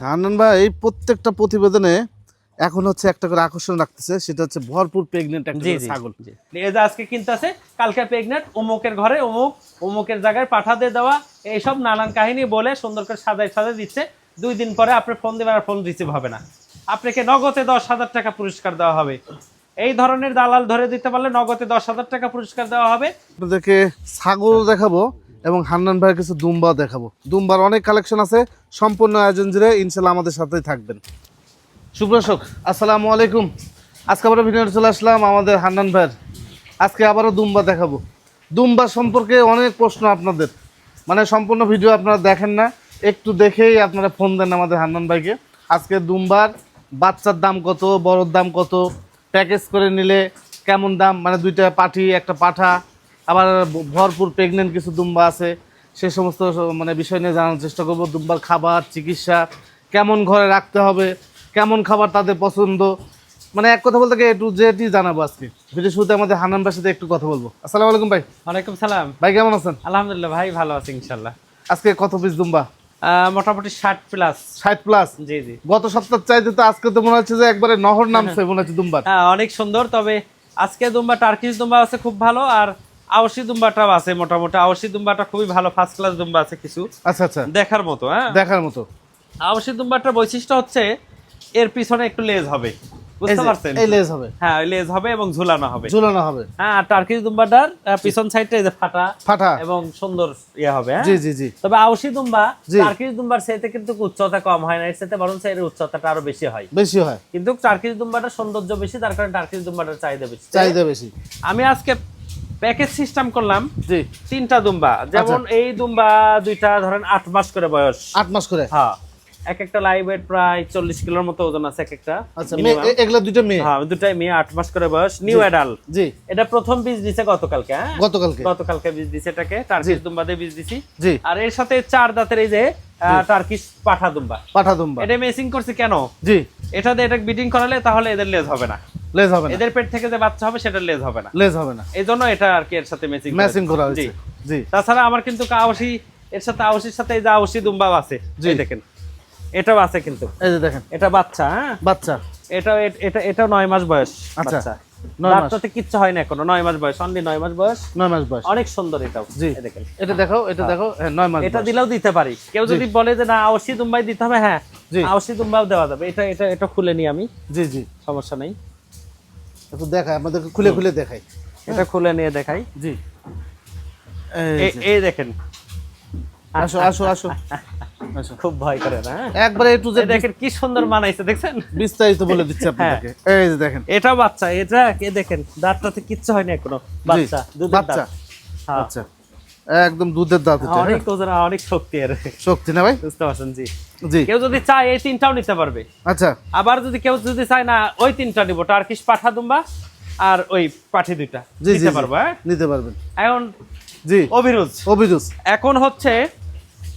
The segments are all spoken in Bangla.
হান্নান ভাই এই প্রত্যেকটা প্রতিবেদনে এখন হচ্ছে একটা করে আকর্ষণ রাখতেছে সেটা হচ্ছে ভরপুর প্রেগনেন্ট একটা ছাগল। এই যে আজকে কিনতেছে কালকে প্রেগনেন্ট অমুকের ঘরে অমুক অমুকের জায়গায় পাঠা দিয়ে দেওয়া এইসব নানান কাহিনী বলে সুন্দর করে সাজায় সাজায় দিচ্ছে। দুই দিন পরে আপনি ফোন দেবেন আর ফোন রিসিভ হবে না। আপনাকে নগদে দশ হাজার টাকা পুরস্কার দেওয়া হবে। এই ধরনের দালাল ধরে দিতে পারলে নগদে দশ হাজার টাকা পুরস্কার দেওয়া হবে। আপনাদেরকে ছাগল দেখাবো। এবং হান্নান ভাইয়ের কিছু দুম্বা দেখাবো। দুম্বার অনেক কালেকশন আছে, সম্পূর্ণ আয়োজন জুড়ে ইনশাল্লাহ আমাদের সাথেই থাকবেন। সুপ্রশক আসসালামু আলাইকুম। আজকে আবার ভিডিও চলে আসলাম আমাদের হান্নান ভাইয়ের। আজকে আবারও দুম্বা দেখাবো। দুম্বা সম্পর্কে অনেক প্রশ্ন আপনাদের। মানে সম্পূর্ণ ভিডিও আপনারা দেখেন না, একটু দেখেই আপনারা ফোন দেন আমাদের হান্নান ভাইকে। আজকে দুম্বার বাচ্চার দাম কত, বড়র দাম কত, প্যাকেজ করে নিলে কেমন দাম? মানে দুইটা পাঠি একটা পাঠা আবার ভরপুর প্রেগনেন্ট কিছু দুম্বা আছে। সে সমস্ত মানে বিষয় নিয়ে জানার চেষ্টা করব। দুম্বার খাবার চিকিৎসা কেমন ঘরে রাখতে হবে কেমন খাবার তাদের পছন্দ। মানে এক কথা বলতে একটু যেটি জানাব আজকে। ভিডিও শুরুতে আমাদের হান্নান ভাইয়ের সাথে একটু কথা বলব। আসসালামু আলাইকুম ভাই। ওয়ালাইকুম সালাম। ভাই কেমন আছেন? আলহামদুলিল্লাহ ভাই ভালো আছি ইনশাল্লাহ আজকে কত পিস দুম্বা? মোটামুটি ষাট প্লাস ষাট প্লাস জি জি। গত সপ্তাহ চাইতে তো আজকে তো মনে হচ্ছে যে একবারে নহর নামছে মনে হচ্ছে দুম্বা হ্যাঁ অনেক সুন্দর তবে আজকে দুম্বা টার্কিশ দুম্বা আছে খুব ভালো আর আওসি দুম্বাটাও আছে মোটামুটি। আওসি দুম্বাটা খুবই ভালো ফার্স্ট ক্লাস দুম্বা আছে কিছু। আচ্ছা আচ্ছা। দেখার মতো হ্যাঁ? দেখার মতো। আওসি দুম্বাটার বৈশিষ্ট্য হচ্ছে এর পিছনে একটু লেজ হবে। বুঝতে পারছেন? এই লেজ হবে। হ্যাঁ লেজ হবে এবং ঝুলানো হবে। ঝুলানো হবে। হ্যাঁ আর টার্কিশ দুম্বাটার পিছন সাইডটা এই যে ফাটা ফাটা। এবং সুন্দর ইয়ে হবে হ্যাঁ? জি জি জি। তবে আউসি দুম্বা টার্কিশ দুম্বার সাথে কিন্তু উচ্চতা কম হয় না। এর সাথে বরং এর উচ্চতাটা আরও বেশি হয়। বেশি হয়। কিন্তু টার্কিশ সৌন্দর্য বেশি তার কারণে টার্কিশ দুম্বাটার চাহিদা বেশি। চাহিদা বেশি। আমি আজকে প্যাকেজ সিস্টেম করলাম। জি। তিনটা দুম্বা। যেমন এই দুম্বা দুইটা ধরেন আট মাস করে বয়স। আট মাস করে? হ্যাঁ। এক একটা লাইভ ওয়েট প্রায় চল্লিশ কিলোর মতো ওজন আছে এক একটা আচ্ছা এগুলা দুইটা মেয়ে? হ্যাঁ দুটাই মেয়ে আট মাস করে বয়স নিউ অ্যাডাল জি। এটা প্রথম বীজ দিছে গতকালকে হ্যাঁ? গতকালকে। গতকালকে বীজ দিছে এটাকে টার্কিশ দুম্বা দিয়ে বীজ দিছি। জি। আর এর সাথে চার দাঁতের এই যে টার্কিশ পাঠা দুম্বা। পাঠা দুম্বা। এটা মেসিং করছি কেন? জি। এটা দিয়ে এটা বিডিং করালে তাহলে এদের লেজ হবে না। লেজ হবে না। এদের পেট থেকে যে বাচ্চা হবে সেটা লেজ হবে না। লেজ হবে না। এই জন্য এটা আর কি এর সাথে ম্যাচিং ম্যাচিং করা হয়েছে। জি। তাছাড়া আমার কিন্তু কাওশি এর সাথে আওসির সাথে এই যে আওসি দুম্বাও আছে জি। দেখেন। এটাও আছে কিন্তু। এই যে দেখেন। এটা বাচ্চা হ্যাঁ? বাচ্চা। এটা এটা এটা নয় মাস বয়স আচ্ছা, বাচ্চা নয় মাস। দাঁতটাতে কিচ্ছু হয় না এখনও। নয় মাস বয়স অনলি নয় মাস বয়স। নয় মাস বয়স। অনেক সুন্দর এটাও। জি। দেখেন। এটা দেখো এটা দেখো হ্যাঁ, নয় মাস এটা দিলেও দিতে পারি। কেউ যদি বলে যে না আওসি দুম্বাই দিতে হবে হ্যাঁ জি। আওসি দুম্বাও দেওয়া যাবে। এটা এটা এটা খুলে নিই আমি। জি জি। সমস্যা নেই। একটু দেখাই আমাদেরকে খুলে খুলে দেখাই। এটা খুলে নিয়ে দেখাই। জি। এই দেখেন আসো আসো আসো। খুব ভয় করে না হ্যাঁ? একবারে একটু যে দেখেন কি সুন্দর মানাইছে দেখছেন? বিস্তারিত বলে দিচ্ছি আপনাদেরকে। এই যে দেখেন। এটা বাচ্চা এটা কে দেখেন? দাঁতটাতে কিচ্ছু হয়নি এখনও। বাচ্চা দুধের বাচ্চা। হ্যাঁ। আচ্ছা। একদম দুধের দাঁত এটা, অনেক ওজন আর অনেক শক্তি এর। শক্তি না ভাই? বুঝতে পারছেন জি। জি। কেউ যদি চায় এই তিনটাও নিতে পারবে। আচ্ছা। আবার যদি কেউ যদি চায় না ওই তিনটা নিব। টার্কিশ পাঠা দুম্বা আর ওই পাঠি দুইটা। নিতে। পারব হ্যাঁ? নিতে পারবেন। এখন জি। অভিরুজ। অভিরুজ। এখন হচ্ছে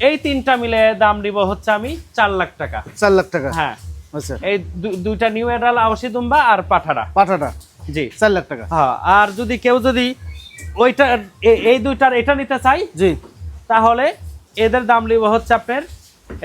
এই তিনটা মিলে দাম নিব হচ্ছে আমি চার লাখ টাকা। চার লাখ টাকা। হ্যাঁ। আচ্ছা। এই দুইটা নিউ এডাল আওসি দুম্বা আর পাঠাটা পাঠাটা জি। চার লাখ টাকা। হ্যাঁ আর যদি কেউ যদি ওইটা এই দুইটার এটা নিতে চাই জি। তাহলে এদের দাম নিব হচ্ছে আপনার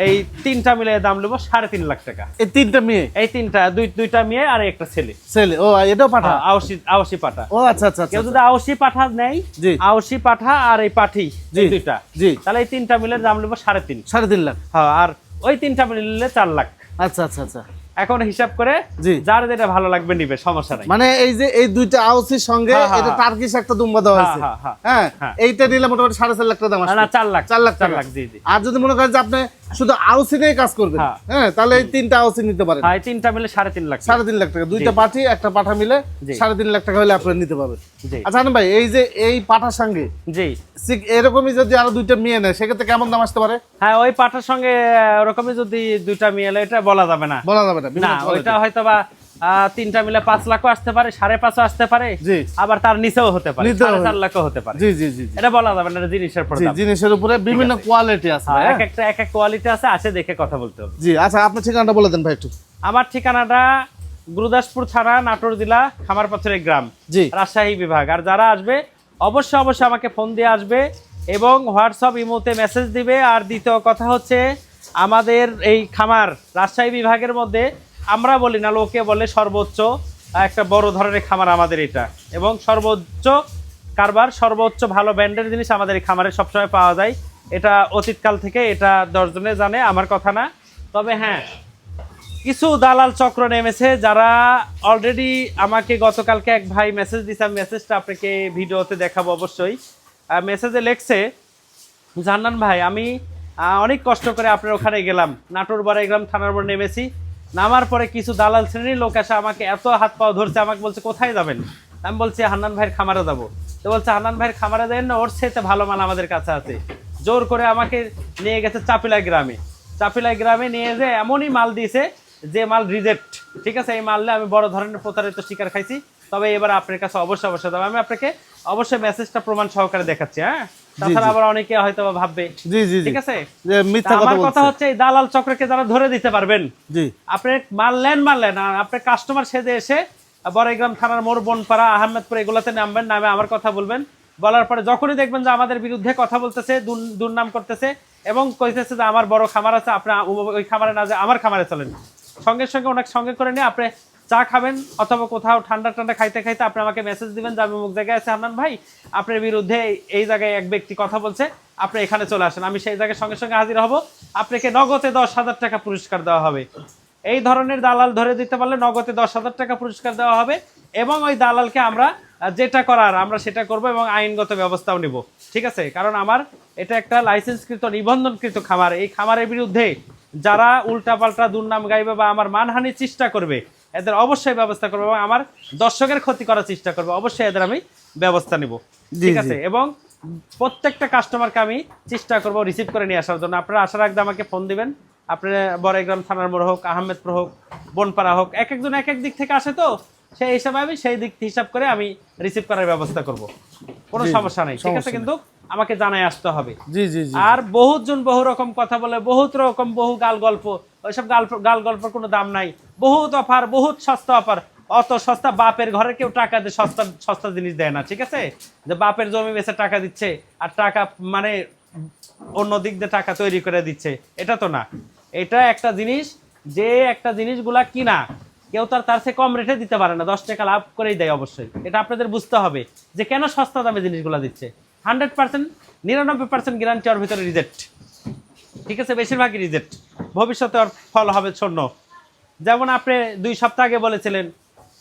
এই তিনটা মিলে দাম নিব সাড়ে তিন লাখ টাকা। এই তিনটা মেয়ে? এই তিনটা দুই দুইটা মেয়ে আর একটা ছেলে। ছেলে। ও এটাও পাঠা? হ্যাঁ, আওসি আওসি পাঠা। ও আচ্ছা আচ্ছা আচ্ছা কেউ যদি আওসি পাঠা নেই জি। আওসি পাঠা আর এই পাঠি দুইটা জি। তাহলে এই তিনটা মিলে দাম নেব সাড়ে তিন। সাড়ে তিন লাখ। হ্যাঁ আর ওই তিনটা মিলে চার লাখ। আচ্ছা আচ্ছা আচ্ছা। এখন হিসাব করে জি। যার যেটা ভালো লাগবে নিবে সমস্যা নাই। মানে এই যে এই দুইটা আউসির সঙ্গে হ্যাঁ, হ্যাঁ, এটা হ্যাঁ। টার্কিশ একটা দুম্বা দেওয়া হ্যাঁ, হয়েছে হ্যাঁ। এইটা নিলে মোটামুটি সাড়ে চার লাখ টাকা দাম আসবে না চার লাখ চার লাখ চার। লাখ জি জি। আর যদি মনে করেন যে আপনি শুধু আউসি নিয়ে কাজ করবেন? হ্যাঁ। হ্যাঁ তাহলে এই তিনটা আউসি নিতে পারেন। হ্যাঁ তিনটা মিলে সাড়ে তিন লাখ সাড়ে তিন লাখ টাকা। দুইটা পাঠি একটা পাঠা মিলে সাড়ে তিন লাখ টাকা হলে আপনারা নিতে পারবেন। জি। আচ্ছা ভাই এই যে এই পাঠার সঙ্গে জি। এরকমই যদি আরও দুইটা মেয়ে নেয় সেক্ষেত্রে কেমন দাম আসতে পারে? হ্যাঁ ওই পাঠার সঙ্গে ওরকমই যদি দুইটা মিলে এটা বলা যাবে না। বলা যাবে না। ওইটা হয়তো বা তিনটা মিলে পাঁচ লাখও আসতে পারে সাড়ে পাঁচও আসতে পারে আবার তার নিচেও হতে পারে সাড়ে চার লাখও হতে পারে। জি জি জি এটা বলা যাবে না জিনিসের পর জিনিসের উপরে বিভিন্ন কোয়ালিটি আছে হ্যাঁ, হ্যাঁ? এক একটা এক এক কোয়ালিটি আছে আছে দেখে কথা বলতে হবে। জি আচ্ছা আপনার ঠিকানাটা বলে দেন ভাই একটু। আমার ঠিকানাটা গুরুদাসপুর থানা নাটোর জেলা খামারপাথরের গ্রাম জি। রাজশাহী বিভাগ। আর যারা আসবে অবশ্যই অবশ্যই আমাকে ফোন দিয়ে আসবে এবং হোয়াটসঅ্যাপ ইমোতে মেসেজ দিবে। আর দ্বিতীয় কথা হচ্ছে আমাদের এই খামার রাজশাহী বিভাগের মধ্যে আমরা বলি না, লোকে বলে সর্বোচ্চ একটা বড় ধরনের খামার আমাদের এটা। এবং সর্বোচ্চ কারবার, সর্বোচ্চ ভালো ব্র্যান্ডের জিনিস আমাদের এই খামারে সবসময় পাওয়া যায়। এটা অতীতকাল থেকে, এটা দশজনে জানে, আমার কথা না। তবে হ্যাঁ কিছু দালাল চক্র নেমেছে যারা অলরেডি আমাকে গতকালকে এক ভাই মেসেজ দিছে। আমি মেসেজটা আপনাকে ভিডিওতে দেখাবো অবশ্যই। মেসেজে লেখছে, জান্নান ভাই, আমি অনেক কষ্ট করে আপনার ওখানে গেলাম। নাটোর গেলাম থানার উপর নেমেছি। নামার পরে কিছু দালাল শ্রেণির লোক এসে আমাকে এত হাত পাও ধরছে, আমাকে বলছে, কোথায় যাবেন? আমি বলছি, হান্নান ভাইয়ের খামারে যাব। তো বলছে, হান্নান ভাইয়ের খামারে দেন না, ওর সাথে ভালো মাল আমাদের কাছে আছে। জোর করে আমাকে নিয়ে গেছে চাপিলা গ্রামে। চাপিলা গ্রামে নিয়ে যে এমনই মাল দিয়েছে যে মাল রিজেক্ট ঠিক আছে, এই মাল আমি বড় ধরনের প্রতারিত শিকার খাইছি। তবে এবার আপনার কাছে অবশ্যই অবশ্যই দেবো আমি আপনাকে অবশ্যই মেসেজটা প্রমাণ সহকারে দেখাচ্ছি হ্যাঁ? তাছাড়া আবার অনেকে হয়তো ভাববে জি জি ঠিক আছে? যে মিথ্যা কথা আমার কথা হচ্ছে এই দালাল চক্রকে যারা ধরে দিতে পারবেন জি। আপনি মারলেন মারলেন আর আপনার কাস্টমার সেজে এসে বড়াইগ্রাম থানার বনপাড়া আহমেদপুর এগুলোতে নামবেন নামে আমার কথা বলবেন। বলার পরে যখনই দেখবেন যে আমাদের বিরুদ্ধে কথা বলতেছে দুর- দুর্নাম করতেছে এবং কইতেছে যে আমার বড় খামার আছে আপনি ওই খামারে না যে আমার খামারে চলেন। সঙ্গে সঙ্গে ওনাকে সঙ্গে করে নিয়ে আপনি চা খাবেন অথবা কোথাও ঠান্ডা ঠান্ডা খাইতে খাইতে আপনি আমাকে মেসেজ দিবেন, যে আমি মুখ জায়গায় আছে। হান্নান ভাই, আপনার বিরুদ্ধে এই জায়গায় এক ব্যক্তি কথা বলছে, আপনি এখানে চলে আসেন। আমি সেই জায়গায় সঙ্গে সঙ্গে হাজির হব। আপনাকে নগদে দশ হাজার টাকা পুরস্কার দেওয়া হবে। এই ধরনের দালাল ধরে দিতে পারলে নগদে দশ হাজার টাকা পুরস্কার দেওয়া হবে এবং ওই দালালকে আমরা যেটা করার, আমরা সেটা করব এবং আইনগত ব্যবস্থাও নিব। ঠিক আছে? কারণ আমার এটা একটা লাইসেন্সকৃত নিবন্ধনকৃত খামার। এই খামারের বিরুদ্ধে যারা উল্টাপাল্টা দুর্নাম গাইবে বা আমার মানহানির চেষ্টা করবে এদের অবশ্যই ব্যবস্থা করব এবং আমার দর্শকের ক্ষতি করার চেষ্টা করব। অবশ্যই এদের আমি ব্যবস্থা নিব। ঠিক আছে? এবং প্রত্যেকটা কাস্টমারকে আমি চেষ্টা করব রিসিভ করে নিয়ে আসার জন্য। আপনারা আসার আগে আমাকে ফোন দিবেন। আপনার বড়াইগ্রাম থানার মোড় হোক আহমেদপুর হোক বনপাড়া হোক এক একজন এক এক দিক থেকে আসে তো সেই হিসাবে আমি সেই দিক হিসাব করে আমি রিসিভ করার ব্যবস্থা করব। কোনো সমস্যা নেই। ঠিক আছে কিন্তু আমাকে জানাই আসতে হবে। জি জি জি আর বহুত জন বহু রকম কথা বলে বহুত রকম বহু গাল গল্প ওইসব গাল গাল গল্পের কোনো দাম নাই। বহুত অফার বহুত সস্তা অফার। অত সস্তা বাপের ঘরে কেউ টাকা দিয়ে সস্তা সস্তা জিনিস দেয় না ঠিক আছে? যে বাপের জমি বেচে টাকা দিচ্ছে আর টাকা মানে অন্য দিক দিয়ে টাকা তৈরি করে দিচ্ছে এটা তো না। এটা একটা জিনিস যে একটা জিনিসগুলা কিনা কেউ তার তার চেয়ে কম রেটে দিতে পারে না দশ টাকা লাভ করেই দেয় অবশ্যই। এটা আপনাদের বুঝতে হবে যে কেন সস্তা দামে জিনিসগুলো দিচ্ছে। হান্ড্রেড পার্সেন্ট, নিরানব্বই পার্সেন্ট গ্যারান্টি ওর ভিতরে রিজেক্ট ঠিক আছে? বেশিরভাগই রিজেক্ট ভবিষ্যতে ওর ফল হবে শূন্য। যেমন আপনি দুই সপ্তাহ আগে বলেছিলেন,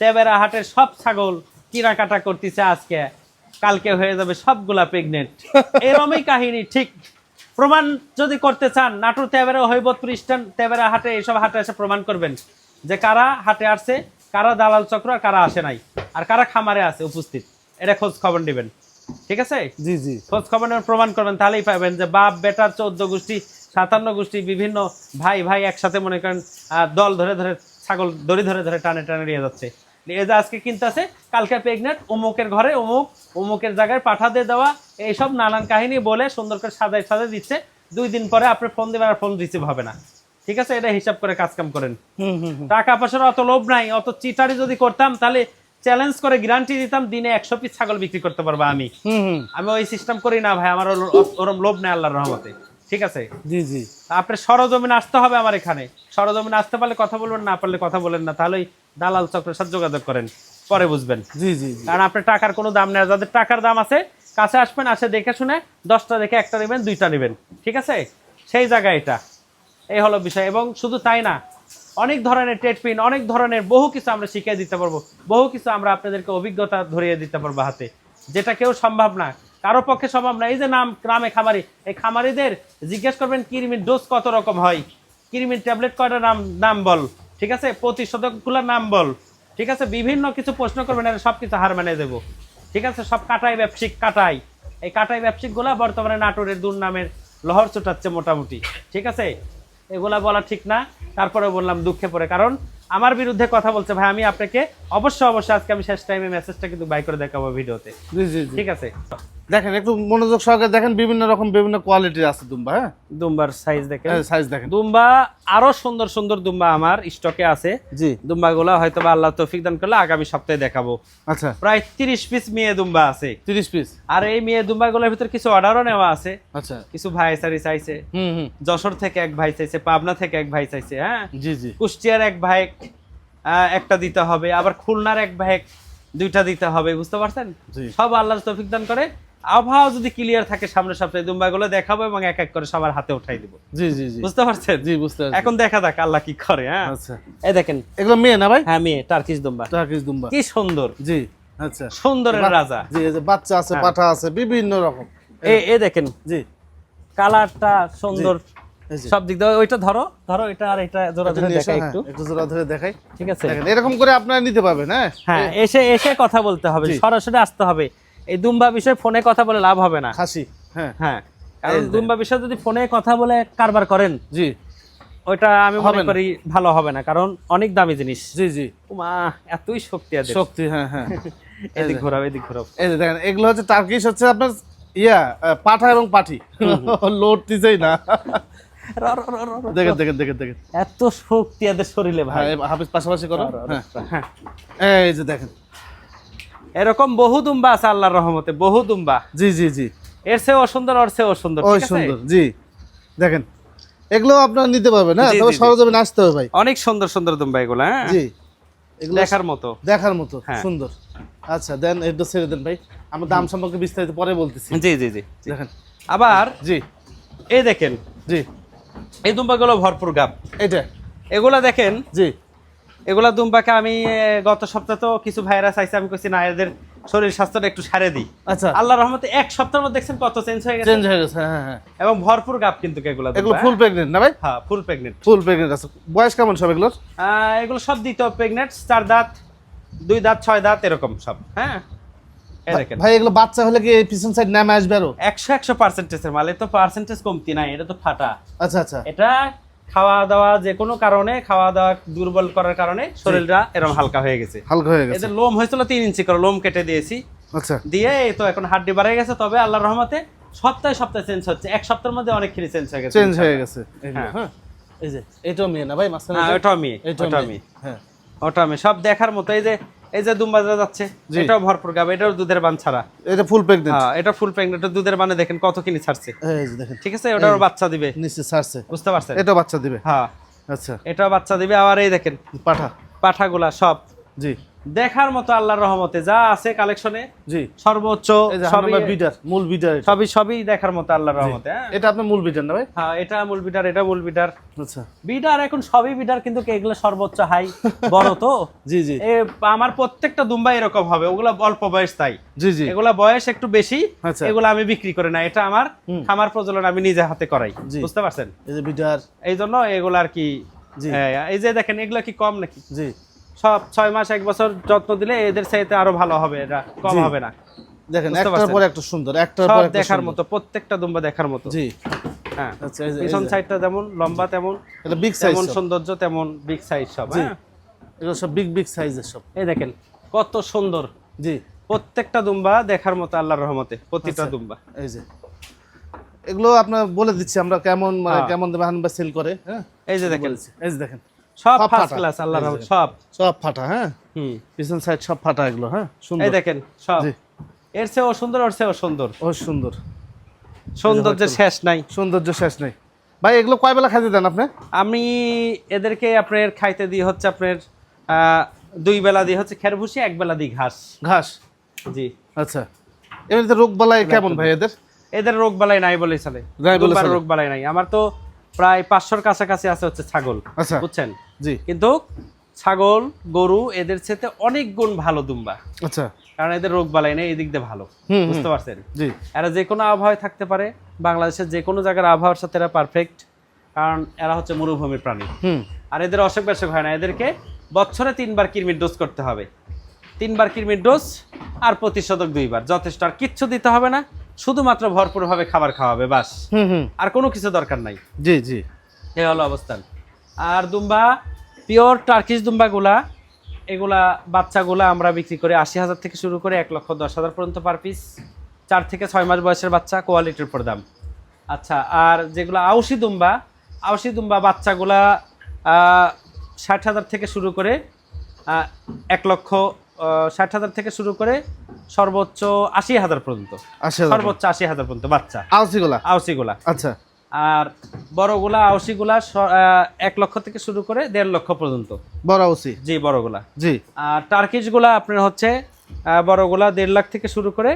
তেবেরা হাটের সব ছাগল কেনাকাটা করতেছে আজকে। কালকে হয়ে যাবে সবগুলা প্রেগনেন্ট এরমই কাহিনী, ঠিক। প্রমাণ যদি করতে চান নাটোর তেবেরা হৈবতপুর ইস্টার্ন তেবেরা হাটে এইসব হাটে এসে প্রমাণ করবেন যে কারা হাটে আসছে, কারা দালাল চক্র আর কারা আসে নাই। আর কারা খামারে আছে উপস্থিত। এটা খোঁজ খবর নেবেন। ঠিক আছে? জি জি। খোঁজ খবর প্রমাণ করবেন তাহলেই পাবেন যে বাপ বেটার চোদ্দ গোষ্ঠী সাতান্ন গোষ্ঠী বিভিন্ন ভাই ভাই একসাথে মনে করেন দল ধরে ধরে ছাগল দড়ি ধরে ধরে টানে টানে নিয়ে যাচ্ছে। নিয়ে যে আজকে কিনতেছে কালকে প্রেগনেন্ট অমুকের ঘরে অমুক অমুকের জায়গায় পাঠা দিয়ে দেওয়া এইসব নানান কাহিনী বলে সুন্দর করে সাজায় সাজায় দিচ্ছে। দুই দিন পরে আপনি ফোন দেবেন আর ফোন রিসিভ হবে না। ঠিক আছে? এটা হিসাব করে কাজ কাম করেন। হুম হুম হুম। টাকা পয়সার অত লোভ নাই অত চিটারি যদি করতাম তাহলে চ্যালেঞ্জ করে গ্যারান্টি দিতাম দিনে একশো পিস ছাগল বিক্রি করতে পারব আমি। আমি ওই সিস্টেম করি না ভাই আমার ওরম লোভ নেই আল্লাহর রহমতে। ঠিক আছে? জি জি। আপনার সরজমিনে আসতে হবে আমার এখানে। সরজমিনে আসতে পারলে কথা বলবেন না পারলে কথা বলেন না। তাহলে দালাল চক্রের সাথে যোগাযোগ করেন পরে বুঝবেন। জি জি জি। কারণ আপনার টাকার কোনো দাম নেই। যাদের টাকার দাম আছে কাছে আসবেন আসে দেখে শুনে দশটা দেখে একটা নেবেন দুইটা নেবেন। ঠিক আছে? সেই জায়গা এটা। এই হলো বিষয়। এবং শুধু তাই না অনেক ধরনের টেট পিন অনেক ধরনের বহু কিছু আমরা শিখিয়ে দিতে পারব, বহু কিছু আমরা আপনাদেরকে অভিজ্ঞতা ধরিয়ে দিতে পারব হাতে। যেটা কেউ সম্ভব না, কারও পক্ষে সম্ভব না। এই যে নাম গ্রামে খামারি, এই খামারিদের জিজ্ঞেস করবেন কিরমির ডোজ কত রকম হয়? কিরমির ট্যাবলেট কয়টা নাম নাম বল? ঠিক আছে? প্রতিষেধকগুলোর নাম বল। ঠিক আছে? বিভিন্ন কিছু প্রশ্ন করবেন, এরা সব কিছু হার মানে দেবো। ঠিক আছে? সব কাটাই ব্যবসিক কাটাই। এই কাটাই ব্যবসায়িকগুলা বর্তমানে নাটোরের দুর্নামের লহর ছুটাচ্ছে মোটামুটি। ঠিক আছে? এগুলা বলা ঠিক না। তারপরে বললাম দুঃখে পড়ে। কারণ আমার বিরুদ্ধে কথা বলছে ভাই আমি আপনাকে অবশ্যই অবশ্যই আজকে আমি শেষ টাইমে মেসেজটা কিন্তু বাই করে দেখাবো ভিডিওতে। ঠিক আছে? দেখেন একটু মনোযোগ সহকারে দেখেন বিভিন্ন রকম বিভিন্ন কোয়ালিটির আছে দুম্বা হ্যাঁ? দুম্বার সাইজ দেখেন। সাইজ দেখেন। দুম্বা আরও সুন্দর সুন্দর দুম্বা আমার স্টকে আছে। জি। দুম্বাগুলো হয়তো বা আল্লাহ তৌফিক দান করলে আগামী সপ্তাহে দেখাবো। আচ্ছা। প্রায় তিরিশ পিস মেয়ে দুম্বা আছে। তিরিশ পিস আর এই মেয়ে দুম্বাগুলোর ভিতর কিছু অর্ডারও নেওয়া আছে। আচ্ছা। কিছু ভাই সারি চাইছে। হুম হুম। যশোর থেকে এক ভাই চাইছে পাবনা থেকে এক ভাই চাইছে হ্যাঁ? জি জি। কুষ্টিয়ার এক ভাই একটা দিতে হবে। আবার খুলনার এক ভাই দুইটা দিতে হবে। বুঝতে পারছেন? জি। সব আল্লাহর তৌফিক দান করে। আবহাওয়া যদি ক্লিয়ার থাকে সামনের সপ্তাহে দুম্বাগুলো দেখাবো এবং এক এক করে সবার হাতে উঠাই দিব। জি জি জি। বুঝতে পারছেন? জি বুঝতে পারছি। এখন দেখা যাক আল্লাহ কি করে হ্যাঁ? আচ্ছা। এই দেখেন। এগুলো মেয়ে না ভাই? হ্যাঁ মেয়ে টার্কিশ দুম্বা। টার্কিশ দুম্বা। কি সুন্দর। জি আচ্ছা। সুন্দরের রাজা। জি এই যে বাচ্চা আছে হ্যাঁ। পাঠা আছে বিভিন্ন রকম। এ এ দেখেন। জি। কালারটা সুন্দর। সব দিক দিয়ে ওইটা ধরো ধরো এটা আর এটা জোড়া ধরে দেখাই হ্যাঁ, একটু। একটু জোড়া ধরে দেখাই। ঠিক আছে। দেখেন এরকম করে আপনারা নিতে পারবেন হ্যাঁ? হ্যাঁ এসে এসে কথা বলতে হবে। সরাসরি আসতে হবে। এই দুম্বা বিষয়ে ফোনে কথা বলে লাভ হবে না। খাসি হ্যাঁ। হ্যাঁ কারণ দুম্বা বিষয়ে যদি ফোনে কথা বলে কারবার করেন জি। ওইটা আমি মনে করি ভালো হবে না কারণ অনেক দামি জিনিস। জি জি। মা এতই শক্তি আছে শক্তি হ্যাঁ হ্যাঁ। এদিক ঘোরাও এদিক ঘোরাও। এই যে দেখেন এগুলো হচ্ছে টার্কিশ হচ্ছে আপনার ইয়া পাঠা এবং পাঠি। লোড দিছেই না। দেখেন দেখেন দেখেন দেখেন। এত শক্তি এদের শরীরে ভাই। হ্যাঁ হাফিজ পাশাপাশি করো হ্যাঁ। হ্যাঁ। এই যে দেখেন। এরকম বহু দুম্বা আছে আল্লাহর রহমতে বহু দুম্বা। জি জি জি। এর চেয়েও সুন্দর ওর চেয়েও সুন্দর ওই ঠিক আছে? সুন্দর জি। দেখেন এগুলো আপনারা নিতে পারবেন জি, তবে। সরজমিনে আসতে হবে ভাই। অনেক সুন্দর সুন্দর দুম্বা এগুলো হ্যাঁ? জি এগুলো দেখার মতো। দেখার মতো হ্যাঁ। সুন্দর। আচ্ছা দেন একটু ছেড়ে দেন ভাই। আমরা দাম সম্পর্কে বিস্তারিত পরে বলতেছি। জি জি জি দেখেন। আবার জি। এই দেখেন জি। এই দুম্বাগুলো ভরপুর গাপ এটা এগুলা দেখেন জি। এগুলা দুম্বাকে আমি গত সপ্তাহে তো কিছু ভাইরাস আইছে আমি কইছি না এদের শরীর স্বাস্থ্যটা একটু সারে দিই। আচ্ছা। আল্লাহ রহমতে এক সপ্তাহের মধ্যে দেখছেন কত চেঞ্জ হয়ে গেছে? চেঞ্জ হয়ে গেছে হ্যাঁ হ্যাঁ হ্যাঁ। এবং ভরপুর গাপ কিন্তু এগুলো এগুলো ফুল প্রেগনেন্ট না ভাই? হ্যাঁ ফুল প্রেগনেন্ট ফুল প্রেগনেন্ট আছে। বয়স কেমন সব এগুলোর? এগুলো সব দিত প্রেগনেন্ট চার দাঁত দুই দাঁত ছয় দাঁত এরকম সব হ্যাঁ? ভাই এগুলো বাচ্চা হলে কি পিছন সাইড নামে আসবে আরও? একশো একশো পার্সেন্টেজের মাল তো পার্সেন্টেজ কমতি নাই এটা তো ফাটা। আচ্ছা আচ্ছা। এটা খাওয়া দাওয়া যে কোনো কারণে খাওয়া দাওয়া দুর্বল করার কারণে শরীরটা এরকম হালকা হয়ে গেছে। হালকা হয়ে গেছে। লোম হয়েছিল তিন ইঞ্চি করে লোম কেটে দিয়েছি। আচ্ছা। দিয়ে তো এখন হাড্ডি বাড়ে গেছে তবে আল্লাহর রহমতে সপ্তাহে সপ্তাহে চেঞ্জ হচ্ছে। এক সপ্তাহের মধ্যে অনেকখানি চেঞ্জ হয়ে গেছে চেঞ্জ হয়ে গেছে। হ্যাঁ। হ্যাঁ। এই যে এটাও মেয়ে না ভাই? মাঝখানে হ্যাঁ? ওটাও মেয়ে ওটাও মেয়ে। মেয়ে। হ্যাঁ। ওটা আমি সব দেখার মতো এই যে এই যে দুম্বাজা যাচ্ছে। এটাও ভরপুর গাবে এটাও দুধের বান ছাড়া। এটা ফুল প্রেগনেন্ট হ্যাঁ এটা ফুল প্রেগনেন্ট দুধের বানে দেখেন কত কিনি ছাড়ছে। এই যে দেখেন। ঠিক আছে এটাও বাচ্চা দিবে। নিচে ছাড়ছে। বুঝতে পারছেন? এটাও বাচ্চা দিবে। হ্যাঁ। আচ্ছা। এটাও বাচ্চা দিবে আবার এই দেখেন। পাঠা। পাঠাগুলা সব। জি। দেখার মতো আল্লাহর রহমতে যা আছে কালেকশনে জি। সর্বোচ্চ বিডার মূল বিডার সবই সবই দেখার মতো আল্লাহর রহমতে হ্যাঁ। এটা আপনার মূল বিডার না ভাই? হ্যাঁ এটা মূল বিডার এটা মূল বিডার আচ্ছা। বিডার এখন সবই বিডার কিন্তু এগুলো সর্বোচ্চ হাই বড় তো? জি জি। আমার প্রত্যেকটা দুম্বা এরকম হবে ওগুলা অল্প বয়স তাই। জি জি। এগুলা বয়স একটু বেশি আচ্ছা। এগুলো আমি বিক্রি করে না এটা আমার। খামার প্রজনন আমি নিজে হাতে করাই। বুঝতে পারছেন? এই যে বিডার এই জন্য এগুলো আর কি জি। হ্যাঁ, এই যে দেখেন এগুলো কি কম নাকি? জি। সব ছয় মাস এক বছর যত্ন দিলে এদের চাইতে আরও ভালো হবে এটা কম হবে না। দেখেন একটার পর একটা সুন্দর একটার পর দেখার মতো প্রত্যেকটা দুম্বা দেখার মতো। জি। হ্যাঁ আচ্ছা পিছন সাইডটা যেমন লম্বা তেমন এটা বিগ সাইজ তেমন সৌন্দর্য তেমন বিগ সাইজ সব হ্যাঁ। এগুলো সব বিগ বিগ সাইজের সব। এই দেখেন কত সুন্দর। জি। প্রত্যেকটা দুম্বা দেখার মতো আল্লাহর রহমতে প্রতিটা আচ্ছা। দুম্বা। এই যে। এগুলো আপনার বলে দিচ্ছি আমরা কেমন মানে হ্যাঁ। কেমন হানবা সেল করে হ্যাঁ? এই যে দেখেন। এই যে দেখেন। সব ফার্স্ট ক্লাস আল্লাহর রহমত সব। সব ফাটা হ্যাঁ? হুম। পিছন সাইড সব ফাটা এগুলো হ্যাঁ? এই দেখেন সব। এর চেয়েও সুন্দর ওর চেয়েও সুন্দর। ও সুন্দর। সৌন্দর্যের শেষ নাই। সৌন্দর্য শেষ নেই। ভাই এগুলো কয় বেলা খাইতে দেন আপনি? আমি এদেরকে আপনার খাইতে দিই হচ্ছে আপনার দুই বেলা দিয়ে হচ্ছে খের ভুসি এক বেলা দিই ঘাস। ঘাস? জি। আচ্ছা। এমনিতে রোগ বালাই কেমন ভাই এদের? এদের রোগ বালাই নাই বলে চলে। রোগ বালাই নাই। আমার তো প্রায় পাঁচশোর কাছাকাছি আছে হচ্ছে ছাগল আচ্ছা। বুঝছেন? জি। কিন্তু ছাগল গরু এদের চেয়ে অনেক গুণ ভালো দুম্বা। আচ্ছা। কারণ এদের রোগ বালাই নেই এদিক দিয়ে ভালো। বুঝতে পারছেন? জি। এরা যে কোনো আবহাওয়ায় থাকতে পারে বাংলাদেশের যে কোনো জায়গার আবহাওয়ার সাথে এরা পারফেক্ট কারণ এরা হচ্ছে মরুভূমির প্রাণী। হুম। আর এদের অসুখ বেসুখ হয় না এদেরকে বছরে তিনবার কৃমির ডোজ করতে হবে। তিনবার কৃমির ডোজ আর প্রতিষেধক দুইবার যথেষ্ট। আর কিচ্ছু দিতে হবে না শুধুমাত্র ভরপুরভাবে খাবার খাওয়াবে বাস। হুম হুম। আর কোনো কিছু দরকার নাই। জি জি। এই হলো অবস্থান। আর দুম্বা পিওর টার্কিশ দুম্বাগুলা এগুলা বাচ্চাগুলা আমরা বিক্রি করি আশি হাজার থেকে শুরু করে এক লক্ষ দশ হাজার পর্যন্ত পার পিস চার থেকে ছয় মাস বয়সের বাচ্চা কোয়ালিটির উপর দাম আচ্ছা আর যেগুলো আউশি দুম্বা আউশি দুম্বা বাচ্চাগুলা ষাট হাজার থেকে শুরু করে এক লক্ষ ষাট হাজার থেকে শুরু করে সর্বোচ্চ আশি হাজার পর্যন্ত। সর্বোচ্চ আশি হাজার পর্যন্ত বাচ্চা। আউসিগুলা? আউসিগুলা। আচ্ছা। আর বড়গুলা আউসিগুলা এক লক্ষ থেকে শুরু করে দেড় লক্ষ পর্যন্ত। বড় আউসি? জি বড়গুলা। জি। আর টার্কিশগুলা আপনার হচ্ছে বড়গুলা দেড় লাখ থেকে শুরু করে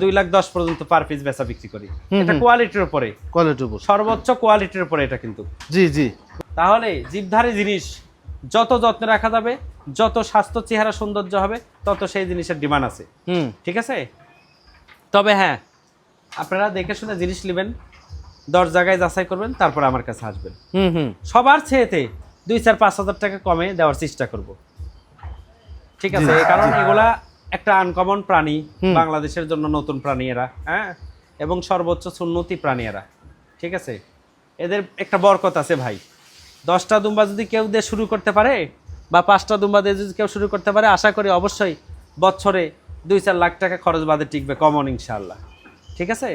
দুই লাখ দশ পর্যন্ত পার পিস বেচা বিক্রি করি। এটা কোয়ালিটির উপরে। কোয়ালিটি উপর। সর্বোচ্চ কোয়ালিটির উপরে এটা কিন্তু। জি জি। তাহলে জীবধারী জিনিস যত যত্নে রাখা যাবে যত স্বাস্থ্য চেহারা সৌন্দর্য হবে তত সেই জিনিসের ডিমান্ড আছে। হুম। ঠিক আছে? তবে হ্যাঁ আপনারা দেখে শুনে জিনিস নেবেন দশ জায়গায় যাচাই করবেন তারপর আমার কাছে আসবেন। হুম হুম। সবার চেয়েতে দুই চার পাঁচ হাজার টাকা কমে দেওয়ার চেষ্টা করব। ঠিক আছে? কারণ এগুলা একটা আনকমন প্রাণী বাংলাদেশের জন্য নতুন প্রাণী এরা হ্যাঁ? এবং সর্বোচ্চ সুন্নতি প্রাণী এরা। ঠিক আছে? এদের একটা বরকত আছে ভাই। দশটা দুম্বা যদি কেউ দিয়ে শুরু করতে পারে বা পাঁচটা দুম্বা দিয়ে যদি কেউ শুরু করতে পারে আশা করি অবশ্যই বছরে দুই চার লাখ টাকা খরচ বাদে টিকবে কমন ইনশাল্লাহ ঠিক আছে?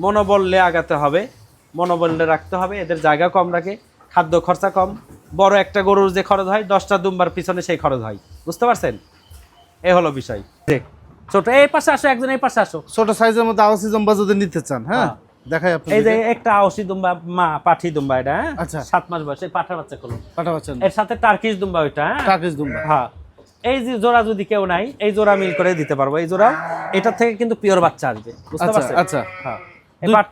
মনোবললে আগাতে হবে মনোবললে রাখতে হবে এদের জায়গা কম রাখে খাদ্য খরচা কম। বড় একটা গরুর যে খরচ হয় দশটা দুম্বার পিছনে সেই খরচ হয়। বুঝতে পারছেন? এ হলো বিষয়। দেখ। ছোট এই পাশে আসো একজন এই পাশে আসো। ছোট সাইজের মধ্যে জম্বা যদি নিতে চান হ্যাঁ? হ্যাঁ। দেখাই আপনি এই যে একটা আওসি দুম্বা মা পাঠি দুম্বা এটা হ্যাঁ? আচ্ছা। সাত মাস বয়স পাঠার বাচ্চা করল পাঠা পাচ্ছেন এর সাথে টার্কিশ দুম্বা ওইটা হ্যাঁ? টাকিস দুম্বা। হ্যাঁ। এই যে জোড়া যদি কেউ নাই এই জোড়া মিল করে দিতে পারব। এই জোড়া এটা থেকে কিন্তু পিওর বাচ্চা আসবে। বুঝতে আচ্ছা পারছেন? আচ্ছা। হ্যাঁ।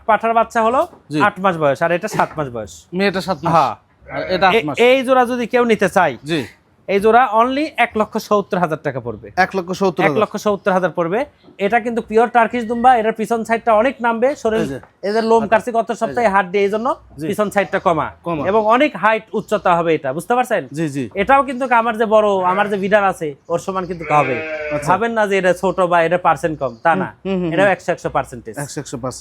পাঠার বাচ্চা হলো আট মাস বয়স আর এটা সাত মাস বয়স। মেয়েটা সাত মাস। হ্যাঁ। এই জোড়া যদি কেউ নিতে চায় জি। এই জোড়া অনলি এক লক্ষ সত্তর হাজার টাকা পড়বে। এক লক্ষ সত্তর এক। লক্ষ সত্তর হাজার পড়বে। এটা কিন্তু পিওর টার্কিশ দুম্বা এটার পিছন সাইডটা অনেক নামবে। শরীর এদের লোম কাটছে গত সপ্তাহে হাট দিয়ে এই জন্য পিছন সাইডটা কমা। এবং অনেক হাইট উচ্চতা হবে এটা বুঝতে পারছেন? জি জি। এটাও কিন্তু আমার যে বড় আমার যে বিডার আছে ওর সমান কিন্তু হবে। ভাবেন না যে এটা ছোট বা এটা পার্সেন্ট কম তা না। আচ্ছা। এটাও একশো একশো পার্সেন্টেজ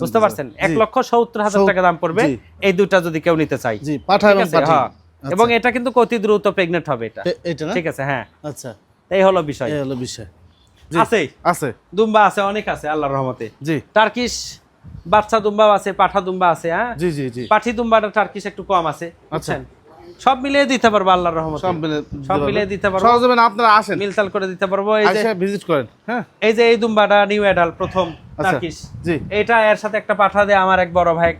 বুঝতে পারছেন? এক লক্ষ সত্তর হাজার টাকা দাম পড়বে। এই দুটা যদি কেউ নিতে চাই জি পাঠা ঠিক এবং আছে? হ্যাঁ। এবং এটা কিন্তু অতি দ্রুত প্রেগনেন্ট হবে এটা। এটা ঠিক আছে হ্যাঁ। আচ্ছা। এই হলো বিষয়। এই হলো বিষয়। আছে? আছে। দুম্বা আছে অনেক আছে আল্লাহর রহমতে। জি। টার্কিশ বাচ্চা দুম্বাও আছে পাঠা দুম্বা আছে হ্যাঁ? জি জি জি। পাঠি দুম্বাটা টার্কিশ একটু কম আছে বুঝছেন? সব মিলিয়ে দিতে পারব আল্লাহর রহমতে। সব মিলে সব মিলিয়ে দিতে পারব। সহজ সহজে আপনারা আসেন। মিলতাল করে দিতে পারব এই যে ভিজিট করেন হ্যাঁ? এই যে এই দুম্বাটা নিউ অ্যাডাল প্রথম আচ্ছা। টার্কিশ। জি। এটা এর সাথে একটা পাঠা দিয়ে আমার এক বড় ভাই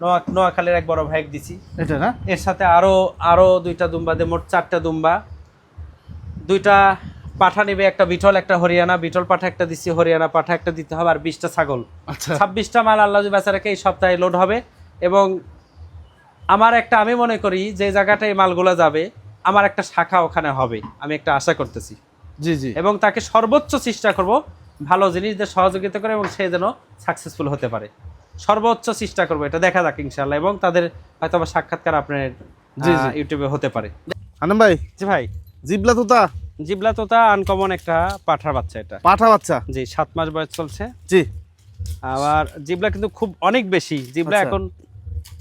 নোয়া নোয়াখালীর এক বড় ভাই দিছি। এটা না? এর সাথে আরও আরও দুইটা দুম্বা দিয়ে মোট চারটা দুম্বা। দুইটা পাঠা নেবে একটা বিটল একটা হরিয়ানা। বিটল পাঠা একটা দিচ্ছি হরিয়ানা পাঠা একটা দিতে হবে আর বিশটা ছাগল। আচ্ছা। ছাব্বিশটা মাল আল্লাহ বেচারাকে এই সপ্তাহে লোড হবে। এবং আমার একটা আমি মনে করি যে জায়গাটায় এই মালগুলো যাবে আমার একটা শাখা ওখানে হবে আমি একটা আশা করতেছি। জি জি। এবং তাকে সর্বোচ্চ চেষ্টা করব ভালো জিনিস দিয়ে সহযোগিতা করে এবং সে যেন সাকসেসফুল হতে পারে। সর্বোচ্চ চেষ্টা করব এটা। দেখা যাক ইনশাল্লাহ এবং তাদের হয়তো বা সাক্ষাৎকার আপনার। ইউটিউবে হতে পারে। আনন্দ ভাই? জি ভাই। জিবলা তোতা? জিবলা তোতা আনকমন একটা পাঠার বাচ্চা এটা। পাঠা বাচ্চা? জি সাত মাস বয়স চলছে। জি। আবার জিবলা কিন্তু খুব অনেক বেশি। জিবলা আচ্ছা। এখন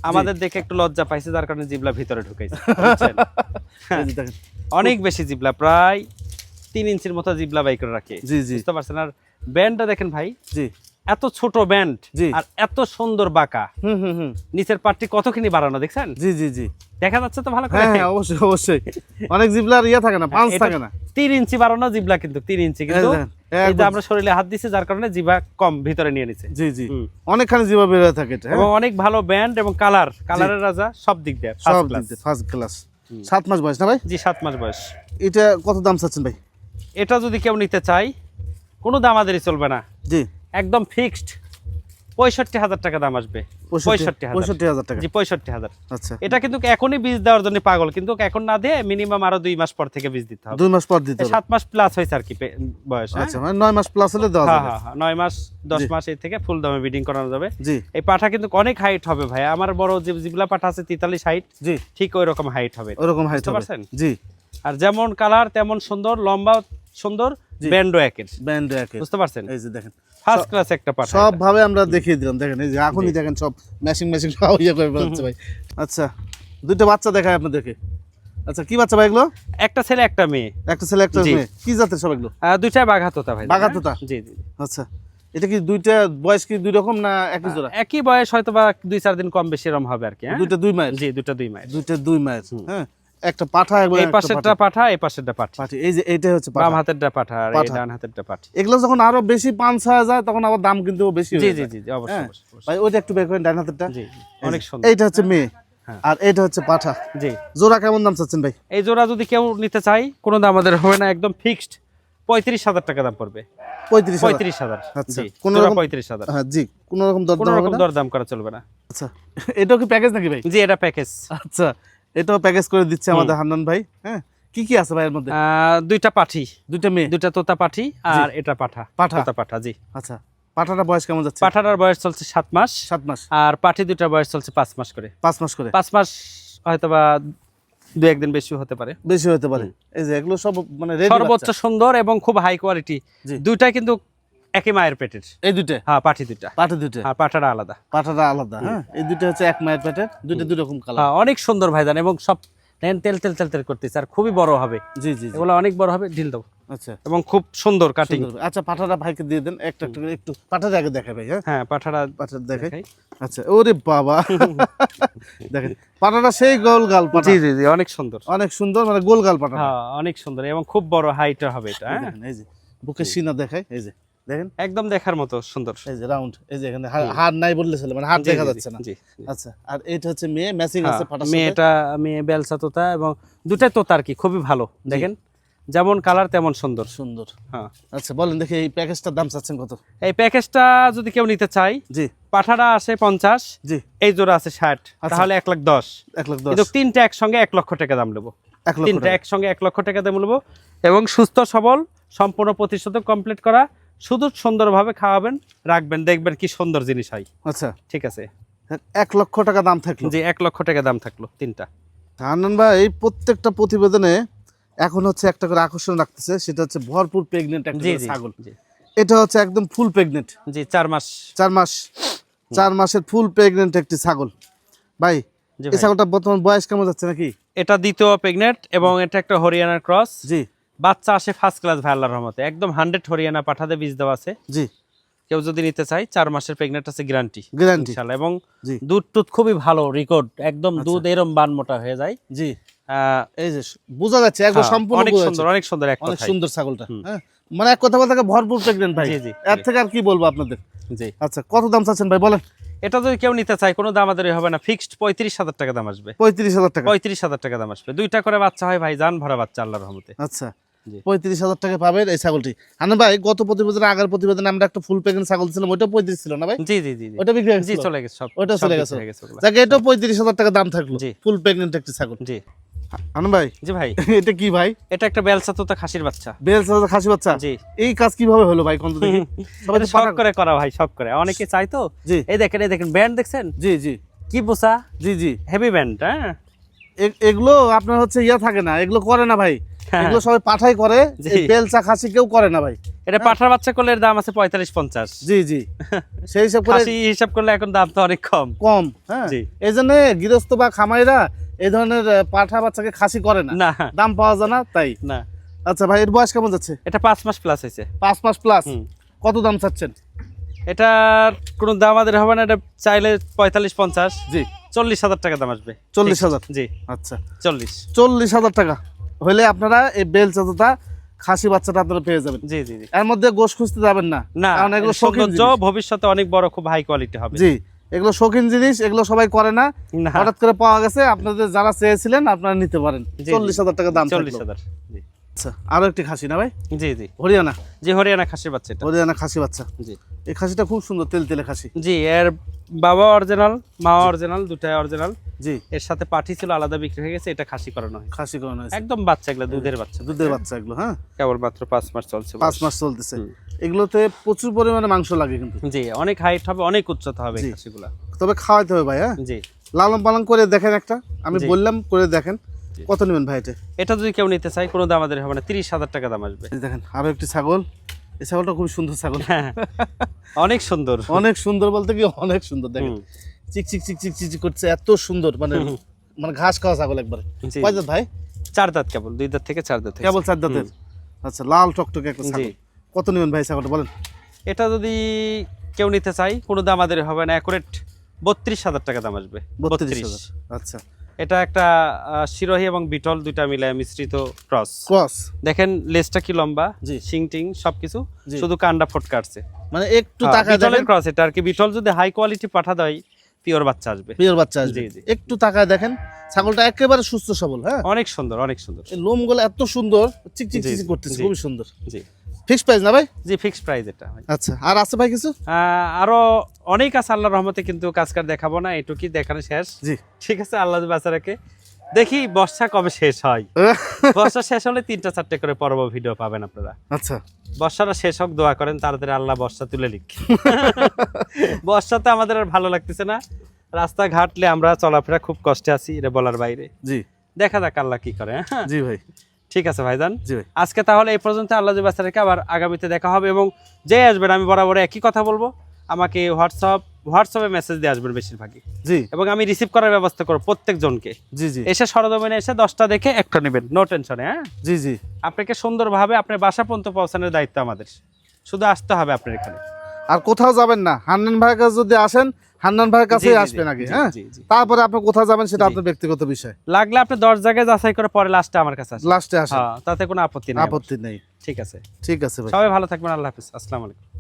আমাদের দেখে একটু লজ্জা পাইছে যার কারণে জিবলা ভিতরে ঢুকাইছে। অনেক বেশি জিবলা প্রায় তিন ইঞ্চির মতো জিবলা বাই করে রাখে। জি জি। বুঝতে পারছেন? আর ব্যান্ডটা দেখেন ভাই। জি। এত ছোট ব্যান্ড আর এত সুন্দর বাঁকা। হুম হুম হুম। নিচের পাটটি কতখানি বাড়ানো দেখছেন? জি জি জি। দেখা যাচ্ছে তো ভালো করে? হ্যাঁ হ্যাঁ অবশ্যই অবশ্যই। অনেক জিবলার ইয়ে থাকে না পাঁচ থাকে না। তিন ইঞ্চি বাড়ানো জিবলা কিন্তু তিন ইঞ্চি কিন্তু। আমরা শরীরে হাত দিছি যার কারণে জিবা কম ভিতরে নিয়ে নিছে। জি জি। অনেকখানি জিবা বের থাকে হ্যাঁ? এবং অনেক ভালো ব্যান্ড এবং কালার। কালারের রাজা সব দিক দিয়ে সব। ফার্স্ট ক্লাস সাত মাস বয়স না ভাই? জি সাত মাস বয়স। এটা কত দাম চাচ্ছেন ভাই? এটা যদি কেউ নিতে চাই কোনো দাম আদেরই চলবে না। জি। একদম ফিক্সড পঁয়ষট্টি হাজার টাকা দাম আসবে। পঁয়ষট্টি পঁয়ষট্টি হাজার। টাকা। জি পঁয়ষট্টি হাজার। আচ্ছা। এটা কিন্তু এখনই বীজ দেওয়ার জন্য পাগল কিন্তু এখন না দিয়ে মিনিমাম আরও দুই মাস পর থেকে বীজ দিতে হবে। দুই মাস পর দিতে হবে। সাত মাস প্লাস হয়েছে আর কি বয়স হ্যাঁ? আচ্ছা মানে নয় মাস প্লাস হলে দেওয়া হ্যাঁ যাবে। হ্যাঁ হ্যাঁ, নয় মাস দশ মাস এই থেকে ফুল দামে বিডিং করানো যাবে। জি। এই পাঠা কিন্তু অনেক হাইট হবে ভাই। আমার বড় যে জিবলা পাঠা আছে তেতাল্লিশ হাইট জি। ঠিক ওই রকম হাইট হবে। ওরকম হাইট হবে। জি। আর যেমন কালার তেমন সুন্দর লম্বা সুন্দর। ব্যান্ডো একের। ব্যান্ড একে বুঝতে পারছেন? এই যে দেখেন ফার্স্ট ক্লাস একটা পাঠা সব ভাবে আমরা দেখিয়ে দিলাম দেখেন এই যে এখনই দেখেন সব ম্যাচিং ম্যাচিং সব ইয়ে করে ফেলাচ্ছে ভাই। আচ্ছা দুইটা বাচ্চা দেখায় আপনাদেরকে। আচ্ছা কি বাচ্চা ভাই এগুলো? একটা ছেলে একটা মেয়ে। একটা ছেলে একটা। মেয়ে। কি জাতের সব এগুলো? দুইটাই বাঘাতোতা ভাই। বাঘাতোতা? জি জি আচ্ছা এটা কি দুইটা বয়স কি দুই রকম না একই জোড়া? একই বয়স হয়তো বা দুই চার দিন কম বেশি এরকম হবে আর কি হ্যাঁ? দুইটা দুই মায়ের জি দুইটা দুই মায়ের দুইটা দুই মায়ের হ্যাঁ? একটা পাঠা এই পাশেরটা পাঠা। এই পাশেরটা পাঠি। পাঠি এই যে এইটাই হচ্ছে বাম হাতেরটা পাঠা আর এই ডান হাতেরটা পাঠি। এগুলো যখন আরও বেশি পাঁচ ছয় যায় তখন আবার দাম কিন্তু বেশি জি হয়ে জি যায়। জি অবশ্যই হ্যাঁ। অবশ্যই। ভাই ওইটা একটু বের করেন ডান হাতেরটা। জি অনেক সুন্দর। এইটা হচ্ছে মেয়ে। হ্যাঁ। আর এইটা হচ্ছে পাঠা। জি। জোড়া কেমন দাম চাচ্ছেন ভাই? এই জোড়া যদি কেউ নিতে চাই কোনো দাম আমাদের হবে না একদম ফিক্সড পঁয়ত্রিশ হাজার টাকা দাম পড়বে। পঁয়ত্রিশ পঁয়ত্রিশ হাজার আচ্ছা, কোনো রকম- পঁয়ত্রিশ হাজার। হ্যাঁ জি কোনো রকম দর কোনো দাম রকম দরদাম করা চলবে না। আচ্ছা এটাও কি প্যাকেজ নাকি ভাই? জি এটা প্যাকেজ আচ্ছা এটাও প্যাকেজ করে দিচ্ছে আমাদের হান্নান ভাই হ্যাঁ? কি কি আছে ভাই এর মধ্যে দুইটা পাঠি। দুইটা মেয়ে? দুইটা তোতা পাঠি আর এটা পাঠা। পাঠা। তোতা পাঠা জি। আচ্ছা পাঠাটা বয়স কেমন যাচ্ছে? পাঠাটার বয়স চলছে সাত মাস। সাত মাস। আর পাঠি দুটার বয়স চলছে পাঁচ মাস করে। পাঁচ মাস করে? পাঁচ মাস হয়তো বা দু একদিন বেশি হতে পারে। বেশি হতে পারে। এই যে এগুলো সব মানে সর্বোচ্চ সুন্দর এবং খুব হাই কোয়ালিটি। দুইটা কিন্তু একই মায়ের পেটের। এই দুইটা? হ্যাঁ পাঠি দুইটা। পাঠা দুইটা? আর পাঠাটা আলাদা। পাঠাটা আলাদা হ্যাঁ? এই দুইটা হচ্ছে এক মায়ের পেটের দুইটা দুই রকম কালার হ্যাঁ, অনেক সুন্দর ভাইজান এবং সব নেন তেল তেল তেল তেল করতেছে আর খুবই বড় হবে। জি জি এগুলো অনেক বড় হবে ঢিল দেবো। আচ্ছা। এবং খুব সুন্দর কাটিং আচ্ছা পাঠাটা ভাইকে দিয়ে দেন একটা একটা করে একটু পাঠাটা আগে দেখে ভাই হ্যাঁ? হ্যাঁ পাঠাটা পাঠাটা দেখাই। আচ্ছা ওরে বাবা। দেখেন পাঠাটা সেই গোল গাল পাঠা জি জি জি অনেক সুন্দর। অনেক সুন্দর মানে গোল গাল পাঠা হ্যাঁ অনেক সুন্দর এবং খুব বড় হাইটের হবে এটা হ্যাঁ? এই যে বুকের সিনা দেখায় এই যে। দেখেন? একদম দেখার মতো সুন্দর। এই যে রাউন্ড এই যে এখানে হাড় নাই বললে চলে মানে হাড় দেখা যাচ্ছে না। জি আচ্ছা আর এটা হচ্ছে মেয়ে ম্যাচিং আছে সাথে? মেয়েটা মেয়ে বেলসা তোতা এবং দুটাই তোতা আর কি খুবই ভালো দেখেন? যেমন কালার তেমন সুন্দর। সুন্দর। হ্যাঁ। আচ্ছা বলেন দেখি এই প্যাকেজটার দাম চাচ্ছেন কত? এই প্যাকেজটা যদি কেউ নিতে চায় জি। পাঠাটা আসে পঞ্চাশ জি। এই জোড়া আছে ষাট আচ্ছা। তাহলে এক লাখ দশ। এক লাখ দশ। তিনটা একসঙ্গে এক লক্ষ টাকা দাম নেব। তিনটা। একসঙ্গে এক লক্ষ টাকা দাম নেব এবং সুস্থ সবল সম্পূর্ণ প্রতিশোধক কমপ্লিট করা শুধু সুন্দরভাবে খাওয়াবেন রাখবেন দেখবেন কি সুন্দর জিনিস হয়। আচ্ছা। ঠিক আছে। এক লক্ষ টাকা দাম থাকল। যে এক লক্ষ টাকা দাম থাকল তিনটা। আনন্দ ভাই এই প্রত্যেকটা প্রতিবেদনে এখন হচ্ছে একটা করে আকর্ষণ রাখতেছে সেটা হচ্ছে ভরপুর প্রেগনেন্ট একটা জি ছাগল। এটা হচ্ছে একদম ফুল প্রেগনেন্ট জি চার মাস। চার মাস চার মাসের ফুল প্রেগনেন্ট একটি ছাগল। ভাই জি এই ছাগলটা বর্তমান বয়স কেমন যাচ্ছে নাকি? এটা দ্বিতীয় প্রেগনেন্ট এবং এটা একটা হরিয়ানার ক্রস জি। বাচ্চা আসে ফার্স্ট ক্লাস ভাই আল্লাহর রহমতে। একদম হান্ড্রেড হরিয়ানা পাঠাতে বীজ দেওয়া আছে। জি। কেউ যদি নিতে চায় চার মাসের প্রেগনেন্ট আছে গ্যারান্টি গ্যারান্টি এবং দুধ টুধ খুবই ভালো রেকর্ড একদম আচ্ছা। দুধ এরম বান মোটা হয়ে যায়। জি। এই যে বোঝা যাচ্ছে একবার হ্যাঁ, সম্পূর্ণ অনেক সুন্দর অনেক সুন্দর এক অনেক সুন্দর ছাগলটা। হ্যাঁ? মানে এক কথা বলতে ভরপুর প্রেগনেন্ট ভাই। জি, জি, এর থেকে আর কি বলব আপনাদের? জি। আচ্ছা কত দাম চাচ্ছেন ভাই বলেন। এটা যদি কেউ নিতে চায় কোনো দাম আমাদের হবে না। ফিক্সড পঁয়ত্রিশ হাজার টাকা দাম আসবে। পঁয়ত্রিশ হাজার টাকা। পঁয়ত্রিশ হাজার টাকা দাম আসবে। দুইটা করে বাচ্চা হয় ভাই জান ভরা বাচ্চা আল্লাহর রহমতে। আচ্ছা। পঁয়ত্রিশ হাজার টাকা পাবেন এই ছাগলটি। আনন্দ ভাই গত প্রতিবেদনে আগের প্রতিবেদনে আমরা একটা ফুল প্রেগনেন্ট ছাগল ছিলাম ওইটা পঁয়ত্রিশ ছিল না ভাই? জি জি জি ওটা বিক্রি জি চলে গেছে সব ওটা চলে গেছে। যাকে এটাও পঁয়ত্রিশ হাজার টাকা দাম থাকল। ফুল প্রেগনেন্ট একটি ছাগল। জি। আনন্দ ভাই? জি ভাই। এটা কি ভাই? এটা একটা বেলসা তোতা খাসির বাচ্চা। বাচ্চা? জি। এই কাজ কীভাবে হলো ভাই কোন দেখি সবাই এটা করে করা ভাই করে। অনেকে চাই তো। জি। এই দেখেন এই দেখেন ব্যান্ড দেখছেন? জি জি। কি জি জি। হেভি ব্যান্ড হ্যাঁ? এগুলো আপনার হচ্ছে ইয়া থাকে না এগুলো করে না ভাই। এগুলো সবাই পাঠাই করে বেলচা খাসি কেউ করে না ভাই। এটা পাঠার বাচ্চা করলে এর দাম আছে পঁয়তাল্লিশ পঞ্চাশ। জি জি। সেই হিসাব করে হিসাব করলে এখন দাম তো অনেক কম। কম হ্যাঁ। এই জন্য গৃহস্থ বা খামাইরা এই ধরনের পাঠা বাচ্চাকে খাসি করে না। না। দাম পাওয়া যায় না তাই। না। আচ্ছা ভাই এর বয়স কেমন যাচ্ছে? এটা পাঁচ মাস প্লাস হয়েছে। পাঁচ মাস প্লাস কত দাম চাচ্ছেন? এটার কোনো দাম আমাদের হবে না এটা চাইলে পঁয়তাল্লিশ পঞ্চাশ। জি। চল্লিশ হাজার টাকা দাম আসবে। চল্লিশ হাজার? জি। আচ্ছা। চল্লিশ। চল্লিশ হাজার টাকা। হলে আপনারা এই বেলচাটা খাসি বাচ্চাটা আপনারা পেয়ে যাবেন। জি জি এর মধ্যে গোশ খুঁজতে যাবেন না। না কারণ এগুলো সৌন্দর্য ভবিষ্যতে অনেক বড় খুব হাই কোয়ালিটি হবে। জি এগুলো শৌখিন জিনিস এগুলো সবাই করে না। হঠাৎ করে পাওয়া গেছে আপনাদের যারা চেয়েছিলেন আপনারা নিতে পারেন। চল্লিশ হাজার টাকা দাম চল্লিশ হাজার জি। আচ্ছা আরও একটি খাসি না ভাই? জি জি। হরিয়ানা? জি হরিয়ানা খাসির বাচ্চা হরিয়ানা খাসি বাচ্চা। জি। এই খাসিটা খুব সুন্দর তেল তেলে খাসি। জি এর বাবা অরিজিনাল মা অরিজিনাল দুটাই অরিজিনাল। জি। এর সাথে পাঠি ছিল আলাদা বিক্রি হয়ে গেছে এটা খাসি করানো হয় খাসি করানো হয়েছে। একদম বাচ্চা এগুলো দুধের বাচ্চা। দুধের বাচ্চা এগুলো হ্যাঁ? কেবল মাত্র পাঁচ মাস চলছে পাঁচ মাস চলতেছে। এগুলোতে প্রচুর পরিমাণে মাংস লাগে কিন্তু। জি অনেক হাইট হবে অনেক উচ্চতা হবে। খাসিগুলা। তবে খাওয়াইতে হবে ভাই হ্যাঁ? জি। লালন পালন করে দেখেন একটা। আমি বললাম করে দেখেন। কত নেবেন ভাই এটা? এটা যদি কেউ নিতে চায় কোনো দাম আমাদের হবে না তিরিশ হাজার টাকা দাম আসবে। দেখেন আরও একটি ছাগল। এই ছাগলটা খুব সুন্দর ছাগল। হ্যাঁ, অনেক সুন্দর। অনেক সুন্দর বলতে কি অনেক সুন্দর দেখেন। চিক চিক চিক চিক চিক চিক করছে এত সুন্দর মানে মানে ঘাস খাওয়া ছাগল একবারে। কয় দাঁত ভাই? চার দাঁত কেবল দুই দাঁত থেকে চার দাঁত কেবল চার দাঁতের? আচ্ছা লাল টকটকে একটা ছাগল। কত নেবেন ভাই ছাগলটা বলেন? এটা যদি কেউ নিতে চাই কোনো দাম আমাদের হবে না অ্যাকুরেট বত্রিশ হাজার টাকা দাম আসবে। বত্রিশ। হাজার। আচ্ছা। এটা একটা শিরোহী এবং বিটল দুইটা মিলে মিশ্রিত ক্রস। ক্রস। দেখেন লেজটা কি লম্বা? জি। শিং টিং সবকিছু। শুধু কান্ডা ফোট কাটছে মানে একটু হ্যাঁ, টাকা বিটলের দেখেন। ক্রস এটা। আর কি বিটল যদি হাই কোয়ালিটি পাঠা দেয় পিওর বাচ্চা আসবে। পিওর বাচ্চা আসবে। জি, জি। একটু টাকায় দেখেন। ছাগলটা একেবারে সুস্থ সবল হ্যাঁ? অনেক সুন্দর অনেক সুন্দর। লোমগুলো এত সুন্দর চিক চিক চিক করতেছে। খুবই সুন্দর। জি। ফিক্স প্রাইস না ভাই? জি ফিক্সড প্রাইস এটা আচ্ছা আর আছে ভাই কিছু? আরও অনেক আছে আল্লাহর রহমতে কিন্তু কাজকার দেখাবো না এটুকুই দেখানো শেষ। জি। ঠিক আছে আল্লাহ বাচ্চারাকে দেখি বর্ষা কবে শেষ হয়। বর্ষা শেষ হলে তিনটা চারটে করে পর্ব ভিডিও পাবেন আপনারা। আচ্ছা। বর্ষাটা শেষ হোক দোয়া করেন তাড়াতাড়ি আল্লাহ বর্ষা তুলে লিখ বর্ষাতে আমাদের আর ভালো লাগতেছে না। রাস্তা ঘাটলে আমরা চলাফেরা খুব কষ্টে আছি এটা বলার বাইরে। জি। দেখা যাক আল্লাহ কি করে হ্যাঁ। জি ভাই। ঠিক আছে ভাইজান? জি আজকে তাহলে এই পর্যন্ত আল্লাহ বাচ্চা রেখে আবার আগামীতে দেখা হবে এবং যে আসবেন আমি বরাবর একই কথা বলব। আমাকে হোয়াটসঅ্যাপ হোয়াটসঅ্যাপে মেসেজ দিয়ে আসবেন বেশিরভাগই। জি। এবং আমি রিসিভ করার ব্যবস্থা করব প্রত্যেকজনকে। জি জি। এসে সরজমিনে এসে দশটা দেখে একটা নেবেন নো টেনশনে হ্যাঁ? জি জি। আপনাকে সুন্দরভাবে আপনার বাসা পর্যন্ত পৌঁছানোর দায়িত্ব আমাদের। শুধু আসতে হবে আপনার এখানে। আর কোথাও যাবেন না। হান্নান ভাইয়ের কাছে যদি আসেন হান্নান ভাইয়ের কাছে আসবেন আগে হ্যাঁ। তারপরে আপনি কোথায় যাবেন সেটা আপনার ব্যক্তিগত বিষয়। লাগলে আপনি দশ জায়গায় যাচাই করে পরে লাস্টে আমার কাছে আসেন। লাস্টে আসেন। হ্যাঁ তাতে কোনো আপত্তি নেই আপত্তি নেই। ঠিক আছে। ঠিক আছে ভাই। সবাই ভালো থাকবেন আল্লাহ হাফিজ। আসসালামু আলাইকুম।